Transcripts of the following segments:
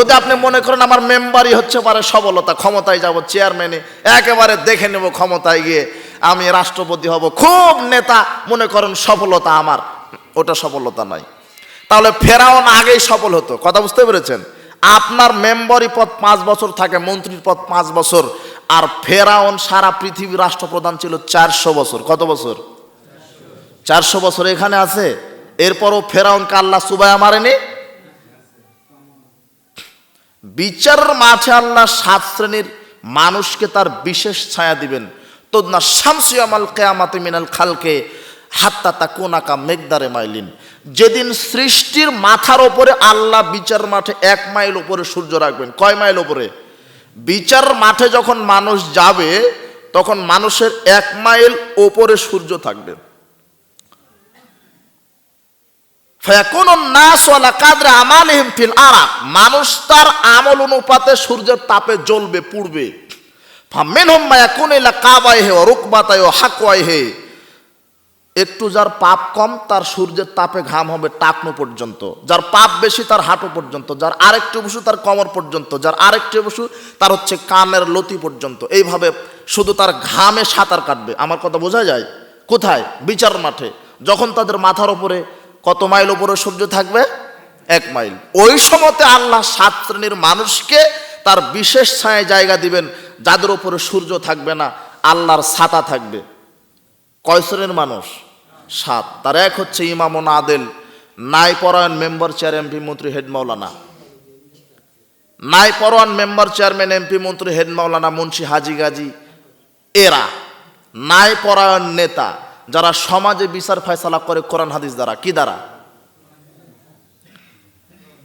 যদি আপনি মনে করেন আমার মেম্বারই হচ্ছে পারে সবলতা, ক্ষমতায় যাব চেয়ারম্যানে একেবারে দেখে নেব ক্ষমতায় গিয়ে আমি রাষ্ট্রপতি হব, খুব নেতা, মনে করেন সফলতা আমার, ওটা সফলতা নয়। তাহলে ফেরাউন আগেই সফল হতো, কথা বুঝতে পেরেছেন? আপনার মেম্বারি পদ পাঁচ বছর থাকে, মন্ত্রীর পদ পাঁচ বছর, আর ফেরাউন সারা পৃথিবীর রাষ্ট্রপ্রধান ছিল চারশো বছর, কত বছর? চারশো বছর এখানে আছে, এরপরও ফেরাউনকে কাল্লা সুবায়া মারেনি বিচারের মাঠে আল্লাহ সাত শ্রেণির মানুষকে তার বিশেষ ছায়া দিবেন। তো না শামসি আমাল কেয়ামাতে মিনাল খালকে হাত্তা তা কোনাকা মেঘদারে মাইলিন। যেদিন সৃষ্টির মাথার ওপরে আল্লাহ বিচার মাঠে এক মাইল ওপরে সূর্য রাখবেন। কয় মাইল ওপরে বিচার মাঠে যখন মানুষ যাবে, তখন মানুষের এক মাইল ওপরে সূর্য থাকবে ফায়াকুন নাস ওয়ালা কাদরে আমালিহিম ফিল আরাক মানুষ তার আমল অনুপাতে সূর্যের তাপে জ্বলবে, পুড়বে। একটু যার পাপ কম, তার সূর্যের তাপে ঘাম হবে টাকনো পর্যন্ত। যার পাপ বেশি, তার হাঁটু পর্যন্ত। যার আরেকটু বসু তার কমর পর্যন্ত। যার আরেকটু বসু তার হচ্ছে কানের লতি পর্যন্ত। এইভাবে শুধু তার ঘামে সাঁতার কাটবে। আমার কথা বোঝা যায়? কোথায়? বিচার মাঠে। যখন তাদের মাথার উপরে কত মাইল উপরে সূর্য থাকবে? এক মাইল। ওই সময়তে আল্লাহ সাত শ্রেণির মানুষকে তার বিশেষ ছায় জায়গা দিবেন, যাদের উপরে সূর্য থাকবে না, আল্লাহর ছাতা থাকবে। কয় শ্রেণির মানুষ? সাত। তার এক হচ্ছে ইমামুন আদেল নাই পরায়ণ মেম্বার চেয়ার এমপি মন্ত্রী হেড মাওলানা। নাই পরোয়ান মেম্বার চেয়ারম্যান এমপি মন্ত্রী হেড মাওলানা মুন্সি হাজি গাজী। এরা নাই পরায়ণ নেতা। যারা সমাজে বিচার ফয়সালা করে কোরআন হাদিস দ্বারা, কি দ্বারা?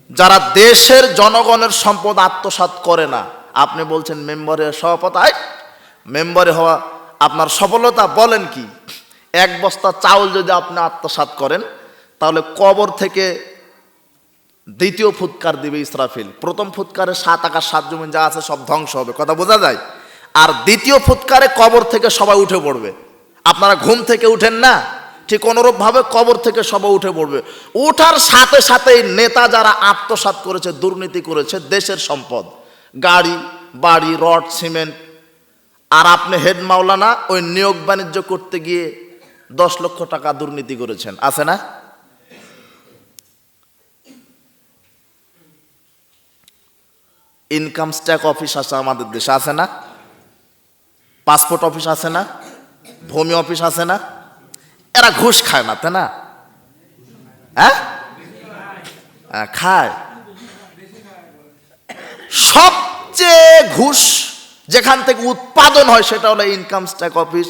যারা দেশের জনগণের সম্পদ আত্মসাৎ করে না, আপনি বলছেন মেম্বারের সভাপতি, আয়, মেম্বারে হওয়া আপনার সফলতা বলেন কি? এক বস্তা চাউল যদি আপনি আত্মসাৎ করেন, তাহলে কবর থেকে দ্বিতীয় ফুৎকার দিবে ইসরাফিল। প্রথম ফুৎকারে সাত আকাশ, সাত জমিন যা আছে সব ধ্বংস হবে, কথা বোঝা যায়? আর দ্বিতীয় ফুৎকারে কবর থেকে সবাই উঠে পড়বে। আপনারা ঘুম থেকে উঠেন না, ঠিক অনুরূপভাবে কবর থেকে সবাই উঠে পড়বে। উঠার সাথে সাথেই নেতা যারা আত্মসাৎ করেছে, দুর্নীতি করেছে, দেশের সম্পদ, গাড়ি, বাড়ি, রড, সিমেন্ট, আর আপনি হেড মাওলানা, ওই নিয়োগ বাণিজ্য করতে গিয়ে দশ লক্ষ টাকা দুর্নীতি করেছেন, আছে না? ইনকাম স্ট্যাক অফিস আছে আমাদের দেশে, আছে না? পাসপোর্ট অফিস আছে না? ভূমি অফিস আছে না? এরা ঘুষ খায় না তাই না? হ্যাঁ? হ্যাঁ, খায়। সবচেয়ে ঘুষ যেখান থেকে উৎপাদন হয় সেটা হলো income tax office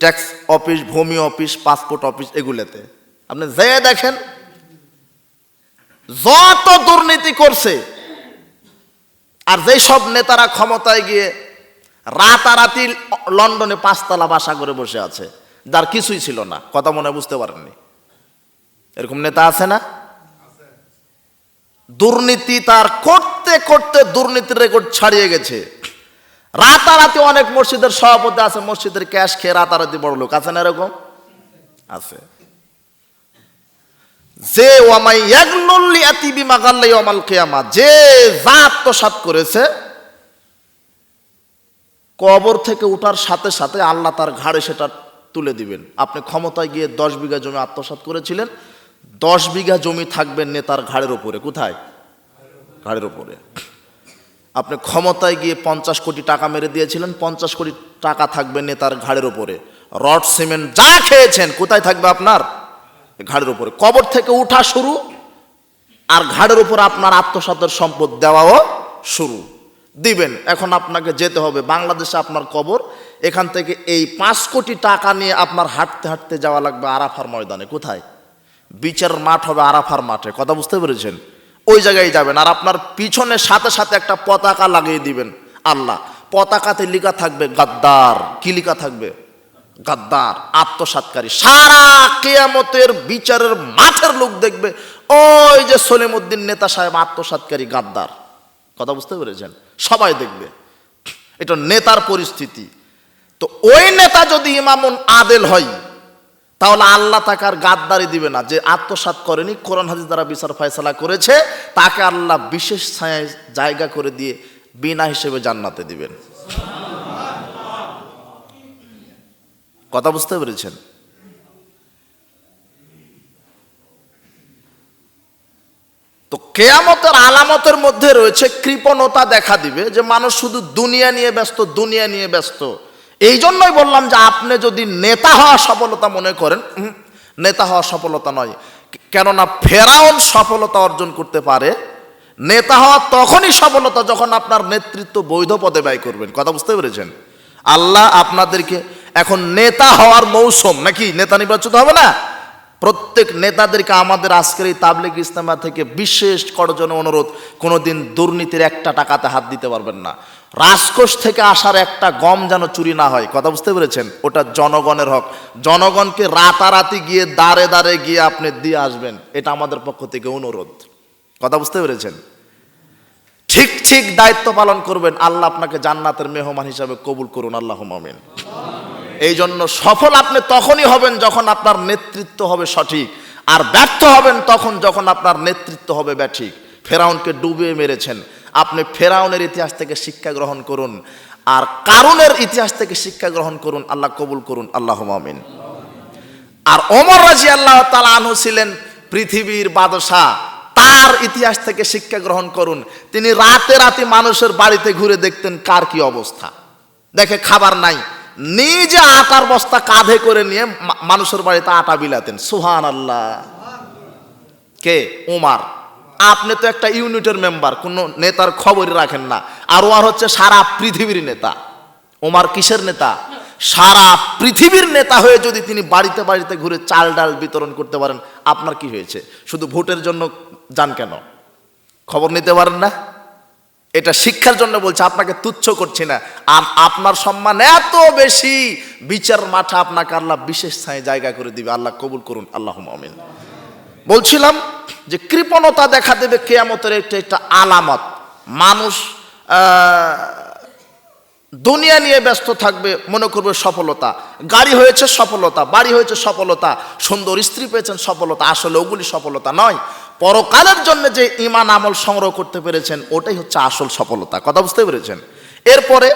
tax office ভূমি অফিস পাসপোর্ট অফিস এগুলোতে। আপনি যেয়ে দেখেন যত দুর্নীতি করছে আর যেই সব নেতারা ক্ষমতায় গিয়ে রাতারাতি লন্ডনে পাঁচতলা বাসা করে বসে আছে, যার কিছুই ছিল না, কথা মনে বুঝতে পারেননি। এরকম নেতা আছে না? দুর্নীতি তার করতে করতে দুর্নীতির রেকর্ড ছাড়িয়ে গেছে। রাতারাতি অনেক মসজিদের সভাপতি আছে, মসজিদের ক্যাশ খেয়ে রাতারাতি বড় লোক, আছে না এরকম? আছে। যে ওয়ামাই একনল্লি আতি বিমাগাল্লাই অমাল কেয়ামা, যে যা আত্মসাৎ করেছে কবর থেকে উঠার সাথে সাথে আল্লাহ তার ঘাড়ে সেটা তুলে দিবেন। আপনি ক্ষমতায় গিয়ে দশ বিঘা জমি আত্মসাৎ করেছিলেন, দশ বিঘা জমি থাকবেন নেতার ঘাড়ের ওপরে কোথায়? ঘাড়ের ওপরে আপনি ক্ষমতায় গিয়ে পঞ্চাশ কোটি টাকা মেরে দিয়েছিলেন, পঞ্চাশ কোটি টাকা থাকবে নেতার ঘাড়ের ওপরে রড, সিমেন্ট যা খেয়েছেন, কোথায় থাকবে আপনার? ঘাড়ের উপরে। কবর থেকে উঠা শুরু, আর ঘাড়ের উপর আপনার আত্মসাতের সম্পদ দেওয়াও শুরু। দিবেন। এখন আপনাকে যেতে হবে বাংলাদেশে আপনার কবর। এখান থেকে এই পাঁচ কোটি টাকা নিয়ে আপনার হাঁটতে হাঁটতে যাওয়া লাগবে আরাফার ময়দানে। কোথায়? বিচারের মাঠ হবে আরাফার মাঠে। কথা বুঝতে পেরেছেন? ওই জায়গায় যাবেন আর আপনার পিছনে সাথে সাথে একটা পতাকা লাগিয়ে দিবেন। আল্লাহ। পতাকাতে লেখা থাকবে গাদ্দার। কি লেখা থাকবে? গাদ্দার। আত্মসাৎকারী। সারা কেয়ামতের বিচারের মাঠের লোক দেখবে। ওই যে সলিমুদ্দিন নেতা সাহেব আত্মসাৎকারী গাদ্দার। কথা বুঝতে পেরেছেন? সবাই দেখবে। এটা নেতার পরিস্থিতি। তো ওই নেতা যদি ইমামুন আদেল হয়, তাহলে আল্লাহ তাকে আর গাদ্দারি দিবে না। যে আত্মসাৎ করেনি, কোরআন হাদিস দ্বারা বিচার ফয়সালা করেছে, তাকে আল্লাহ বিশেষ জায়গা করে দিয়ে বিনা হিসেবে জান্নাতে দিবেন। কথা বুঝতে পেরেছেন? তো কেয়ামতের আলামতের মধ্যে রয়েছে কৃপণতা দেখা দিবে যে মানুষ শুধু দুনিয়া নিয়ে ব্যস্ত, দুনিয়া নিয়ে ব্যস্ত। এই জন্যই বললাম যে আপনি যদি নেতা হওয়া সফলতা মনে করেন নেতা হওয়া সফলতা নয়। কেননা ফেরাউন সফলতা অর্জন করতে পারে, নেতা হওয়া তখনই সফলতা যখন আপনার নেতৃত্ব বৈধ পদে ব্যয় করবেন। কথা বুঝতে পেরেছেন? আল্লাহ আপনাদেরকে এখন নেতা হওয়ার মৌসুম, নাকি নেতা নির্বাচিত হবে না? প্রত্যেক নেতাদেরকে আমাদের আজকের এই তাবলিগ ইস্তেমা থেকে বিশেষ করজন অনুরোধ, কোনোদিন দুর্নীতির একটা টাকাতে হাত দিতে পারবেন না। রাজকোষ থেকে আসার একটা গম যেন চুরি না হয়, কথা বুঝতে পেরেছেন? ওটা জনগণের হক। জনগণকে রাতারাতি গিয়ে দাঁড়ে দাঁড়ে গিয়ে আপনি দিয়ে আসবেন, এটা আমাদের পক্ষ থেকে অনুরোধ। কথা বুঝতে পেরেছেন? ঠিক ঠিক দায়িত্ব পালন করবেন, আল্লাহ আপনাকে জান্নাতের মেহমান হিসাবে কবুল করুন আল্লাহ মামিন এই জন্য সফল আপনি তখনই হবেন যখন আপনার নেতৃত্ব হবে সঠিক। আর ব্যর্থ হবেন তখন যখন আপনার নেতৃত্ব হবে ব্যাঠিক। ফেরাউনকে ডুবে মেরেছেন। আপনি ফেরাউনের ইতিহাস থেকে শিক্ষা গ্রহণ করুন। আর কারুনের ইতিহাস থেকে শিক্ষা গ্রহণ করুন। আল্লাহ কবুল করুন। আল্লাহ মামিন আর ওমর রাজি আল্লাহ তালা আনহু ছিলেন পৃথিবীর বাদশাহ। তার ইতিহাস থেকে শিক্ষা গ্রহণ করুন। তিনি রাতে রাতে মানুষের বাড়িতে ঘুরে দেখতেন কার কি অবস্থা। দেখে খাবার নাই। নিজে আটার বস্তা কাঁধে করে নিয়ে মানুষের বাড়িতে আটা বিলাতেন। সুহান আল্লাহ কে? উমার। আপনি তো একটা ইউনিটের মেম্বার, কোনো নেতার খবরই রাখেন না। আর ওমার হচ্ছে সারা পৃথিবীর নেতা। ওমার কিসের নেতা? সারা পৃথিবীর নেতা হয়ে যদি তিনি বাড়িতে বাড়িতে ঘুরে চাল ডাল বিতরণ করতে পারেন, আপনার কি হয়েছে? শুধু ভোটের জন্য যান কেন? খবর নিতে পারেন না? এটা শিক্ষার জন্য বলছে, আপনাকে তুচ্ছ করছি না। আর আপনার সম্মান এত বেশি, বিচার মাঠে আপনাকে আল্লাহ বিশেষ স্থানে জায়গা করে দিবে। আল্লাহ কবুল করুন আল্লাহ আমিন। বলছিলাম যে কৃপণতা দেখা দেবে কেয়ামতের একটা একটা আলামত। মানুষ দুনিয়া নিয়ে ব্যস্ত থাকবে, মনে করবে সফলতা। গাড়ি হয়েছে সফলতা, বাড়ি হয়েছে সফলতা। সুন্দর স্ত্রী পেয়েছেন সফলতা, আসলে ওগুলি সফলতা নয়। পরকালের জন্য যে ইমান আমল সংগ্রহ করতে পেরেছেন, ওটাই হচ্ছে আসল সফলতা। কথা বুঝতে পেরেছেন? এরপরে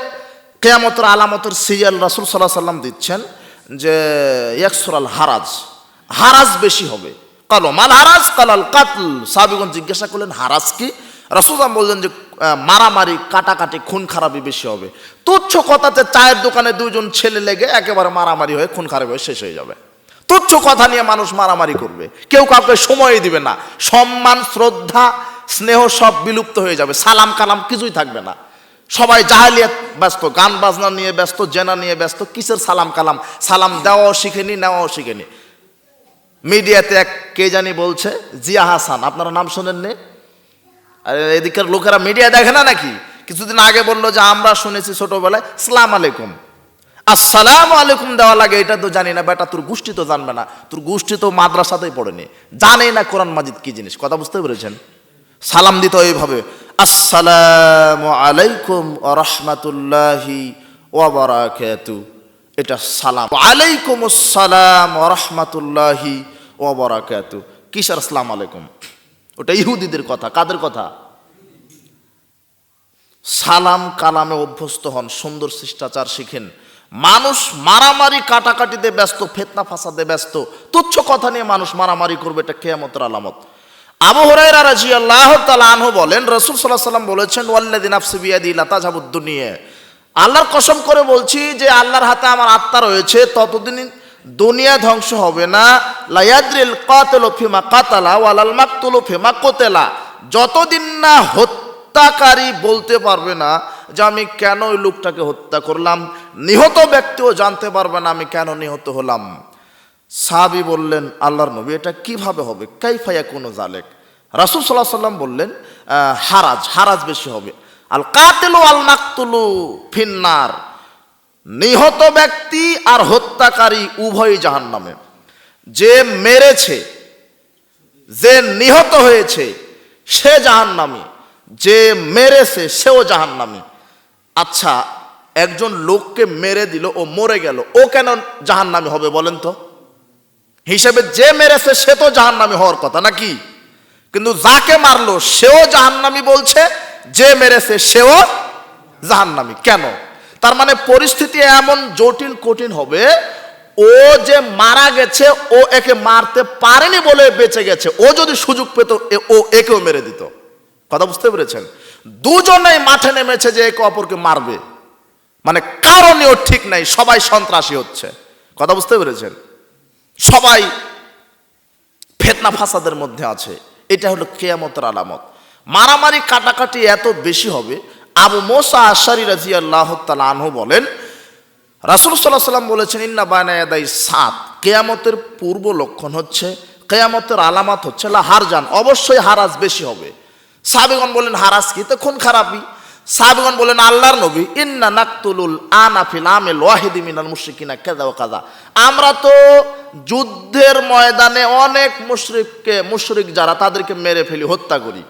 কেয়ামতের আলামতর সিরিয়াল রাসুল সাল্লাহ সাল্লাম দিচ্ছেন যে একসরাল হারাজ। হারাজ বেশি হবে। কালো মাল হারাজ, কালাল কাতল। সাহাবিগঞ্জ জিজ্ঞাসা করলেন, হারাজ কি? রাসুলাম বললেন যে মারামারি, কাটাকাটি, খুন খারাপি বেশি হবে। তুচ্ছ কথাতে চায়ের দোকানে দুজন ছেলে লেগে একেবারে মারামারি হয়ে, খুন খারাপ হয়ে শেষ হয়ে যাবে। তুচ্ছ কথা নিয়ে মানুষ মারামারি করবে। কেউ কাউকে সময় দিবে না। সম্মান, শ্রদ্ধা, স্নেহ সব বিলুপ্ত হয়ে যাবে। সালাম, কালাম কিছুই থাকবে না। সবাই জাহালিয়াত ব্যস্ত, গান বাজনা নিয়ে ব্যস্ত, জেনা নিয়ে ব্যস্ত, কিসের সালাম, কালাম? সালাম দেওয়াও শিখেনি, নেওয়াও শিখেনি। মিডিয়াতে এক কে জানি বলছে, জিয়া হাসান, আপনারা নাম শোনেননি? আর, এদিকের লোকেরা মিডিয়া দেখে না নাকি? কিছুদিন আগে বলল যে, আমরা শুনেছি ছোটবেলায়, সালাম আলাইকুম। আসসালাম আলাইকুম দেওয়া লাগে, এটা তো জানি না, বেটা তোর গোষ্ঠী তো জানবে না। তোর গোষ্ঠী তো মাদ্রাসাতেই পড়েনি। জানে না কোরআন মাজিদ কি জিনিস, কথা বুঝতে পেরেছেন? সালাম দিত এইভাবে, আসসালাম আলাইকুম রহমাতুল্লাহি ওয়াবারাকাতু এটা সালাম। আলাইকুম আসসালাম রহমাতুল্লাহি ওয়াবারাকাতু কিসের আসসালাম আলাইকুম? ওটা ইহুদিদের কথা, কাদের কথা? সালাম কালামে অভ্যস্ত হন, সুন্দর শিষ্টাচার শিখেন। মানুষ মারামারি কাটাকাটিতে ব্যস্ত, ফেতনা ফাসাদে ব্যস্ত। তুচ্ছ কথা নিয়ে মানুষ মারামারি করবে, এটা কেয়ামতের আলামত। বলেন, রাসূল সাল্লাল্লাহু সাল্লাম বলেছেন, ওয়াল্লাযী নাফসি বিয়াদি লা তাযহাবুদ দুনিয়া। আল্লাহর কসম করে বলছি যে, আল্লাহর হাতে আমার আত্মা রয়েছে, ততদিন দুনিয়া ধ্বংস হবে না। লায়াদ্রিল ফিমা ফিমা কোতেলা। যতদিন না হত্যাকারী বলতে পারবে না যে আমি কেন ওই লোকটাকে হত্যা করলাম? নিহত ব্যক্তিও জানতে পারবে না আমি কেন নিহত হলাম। সাহাবি বললেন, আল্লাহর নবী, এটা কীভাবে হবে? কাইফাইয়া কোনো জালেক রাসুল সাল্লাহ সাল্লাম বললেন হারাজ হারাজ বেশি হবে। আল কাতেলু আল মাকতুলু ফিন্নার। নিহত ব্যক্তি আর হত্যাকারী উভয় জাহান নামে যে মেরেছে, যে নিহত হয়েছে, সে জাহান্নামী। যে মেরেছে, সেও জাহান্নামী। আচ্ছা একজন লোককে মেরে দিল ও মরে গেল, ও কেন জাহান্নামী হবে বলেন তো? হিসেবে যে মেরেছে সে তো জাহান জাহান্নামি হওয়ার কথা নাকি? কিন্তু যাকে মারলো, সেও জাহান্নামি বলছে, যে মেরেছে সেও জাহান্নামি। কেন? তার মানে পরিস্থিতি এমন জটিল কঠিন হবে, ও যে মারা গেছে, ও একে মারতে পারেনি বলে বেঁচে গেছে, ও যদি সুযোগ পেত ও একেও মেরে দিত। কথা বুঝতে পেরেছেন? দুজনেই মাঠে নেমেছে যে একে অপরকে মারবে। মানে কারণেও ঠিক নাই, সবাই সন্ত্রাসী হচ্ছে। কথা বুঝতে পেরেছেন? সবাই ফেতনা ফাসাদের মধ্যে আছে। এটা হলো কেয়ামতের আলামত। মারামারি কাটাকাটি এত বেশি হবে, আবু মোসা আশারি রাজি আল্লাহ আনহু বলেন, রাসুল সাল্লাহ সাল্লাম বলেছেন, ইন্না বায়নায়াদাই সাত। কেয়ামতের পূর্ব লক্ষণ হচ্ছে, কেয়ামতের আলামত হচ্ছে, লা হারজান, অবশ্যই হারাজ বেশি হবে। সাহাবিগণ বলেন হারাস কি? তো খুন খারাপই। সাহাবিগণ বলেন আল্লাহর নবী, ইন্না নাকতুলুল আনাফিল আমেল ওয়াহিদি মিনাল মুশরিকিনা কাদা ও কাদা আমরা তো যুদ্ধের ময়দানে অনেক মুশরিককে, মুশরিক যারা, তাদেরকে মেরে ফেলি, হত্যা করি।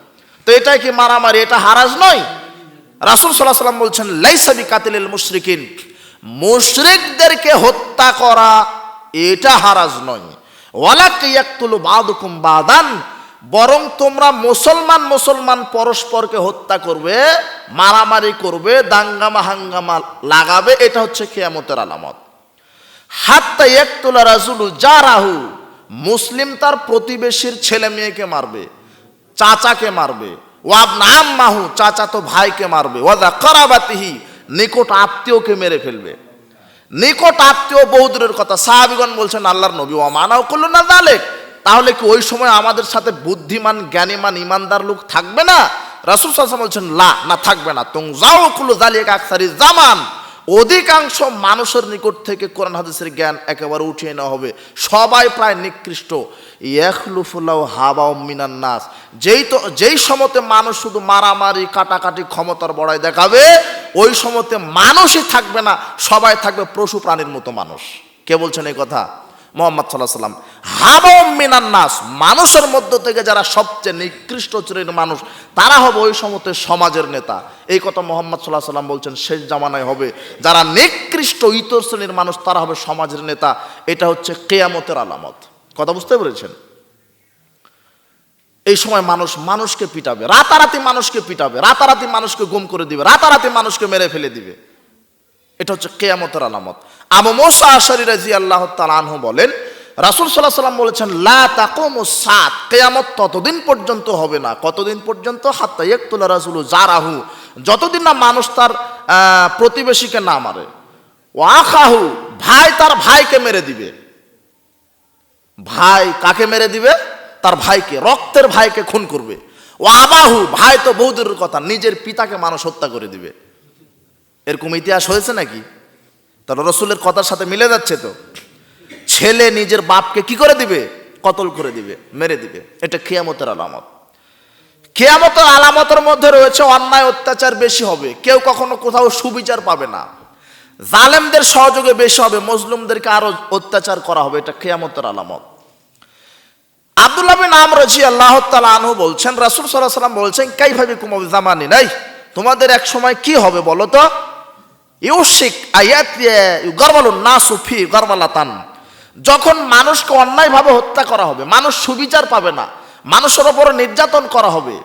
তো এটাই কি মারামারি? এটা হারাজ নয়। রাসুল সাল্লাহ সাল্লাম বলছেন লাইসাবি কাতিল মুশরিকিন। মুশরিকদেরকে হত্যা করা এটা হারাজ নয়। ওয়ালাক ইয়াকতুলু বাদুকুম বাদান। বরং তোমরা মুসলমান মুসলমান পরস্পরকে হত্যা করবে, মারামারি করবে দাঙ্গামা হাঙ্গামা লাগাবে, এটা হচ্ছে খেয়ামতের আলামত। হাত্তা একতুলা রাজুলু যা রাহু মুসলিম তার প্রতিবেশীর ছেলে মেয়েকে মারবে, চাচাকে মারবে ওয়াব নাম মাহু চাচা তো ভাইকে মারবে ওয়াদা করাবাতিহি, নিকট আত্মীয়কে মেরে ফেলবে। নিকট আত্মীয় বহুদূরের কথা, সাহাবিগণ বলছেন, আল্লাহর নবী ও মানাও করল না দালেক তাহলে কি ওই সময় আমাদের সাথে বুদ্ধিমান, জ্ঞানীমান, ইমানদার লোক থাকবে না? রাসুল সাল্লাম বলছেন লা না থাকবে না। তুম যাও কুলো জালিয়ে জামান। অধিকাংশ মানুষের নিকট থেকে কোরআন হাদিসের জ্ঞান একেবারে উঠিয়ে নেওয়া হবে। সবাই প্রায় নিকৃষ্ট। ইয়াখলুফুল্লাহ হাবা মিনান নাস। যেই তো, যেই সময়তে মানুষ শুধু মারামারি, কাটাকাটি ক্ষমতার বড়াই দেখাবে, ওই সময়তে মানুষই থাকবে না, সবাই থাকবে পশু প্রাণীর মতো মানুষ। কে বলছেন এই কথা? মোহাম্মদ সাল্লাহ সাল্লাম। হাবা মিনান নাস, মানুষের মধ্য থেকে যারা সবচেয়ে নিকৃষ্ট শ্রেণির মানুষ, তারা হবে ওই সময়তে সমাজের নেতা। এই কথা মোহাম্মদ সাল্লাহ সাল্লাম বলছেন, শেষ জামানায় হবে। যারা নিকৃষ্ট ইতর শ্রেণির মানুষ, তারা হবে সমাজের নেতা। এটা হচ্ছে কেয়ামতের আলামত। কথা বুঝতে পেরেছেন? এই সময় মানুষ মানুষকে পিটাবে, রাতারাতি মানুষকে পিটাবে, রাতারাতি মানুষকে গুম করে দিবে, রাতারাতি মানুষকে মেরে ফেলে দিবে। এটা হচ্ছে কেয়ামতের আলামত। আবু মোসা আশারি রাজি আল্লাহ আনহু বলেন, রাসুল সাল্লাহ সাল্লাম বলেছেন, লা তাকুমু সাত কেয়ামত ততদিন পর্যন্ত হবে না। কতদিন পর্যন্ত? হাত্তা ইয়তুল্লা রাসুল জারাহু। যতদিন না মানুষ তার প্রতিবেশীকে না মারে। ও আখাহু, ভাই তার ভাইকে মেরে দিবে। ভাই কাকে মেরে দিবে? তার ভাইকে, রক্তের ভাইকে খুন করবে। ও আবাহু, ভাই তো বহুদূরের কথা, নিজের পিতাকে মানুষ হত্যা করে দিবে। এরকম ইতিহাস হয়েছে নাকি? তাহলে রসুলের কথার সাথে মিলে যাচ্ছে তো। ছেলে নিজের বাপকে কি করে দিবে? কতল করে দিবে, মেরে দিবে। এটা খেয়ামতের আলামত। খেয়ামতের আলামতের মধ্যে রয়েছে অন্যায়, অত্যাচার বেশি হবে। কেউ কখনো কোথাও সুবিচার পাবে না। জালেমদের সহযোগে বেশি হবে, মজলুমদেরকে আরও অত্যাচার করা হবে। এটা খেয়ামতের আলামত। আব্দুল্লাহ বিন আম রাজি আল্লাহ আনহু বলছেন, রাসূল আলাইহি সাল্লাম বলছেন কাইফাবি কুমাবি জামানি? নাই, তোমাদের এক সময় কি হবে বলো তো? ইউশিক আয়াত গরমালুন নাসু ফি গরমালাতান যখন মানুষকে অন্যায়ভাবে হত্যা করা হবে, মানুষ সুবিচার পাবে না, মানুষের ওপরে নির্যাতন করা হবে।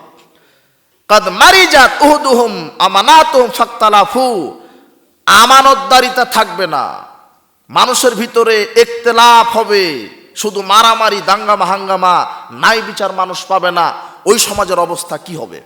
আমানতদারিতা থাকবে না। মানুষের ভিতরে একতেলাফ হবে, শুধু মারামারি দাঙ্গামা হাঙ্গামা নাই বিচার মানুষ পাবে না। ওই সমাজের অবস্থা কি হবে?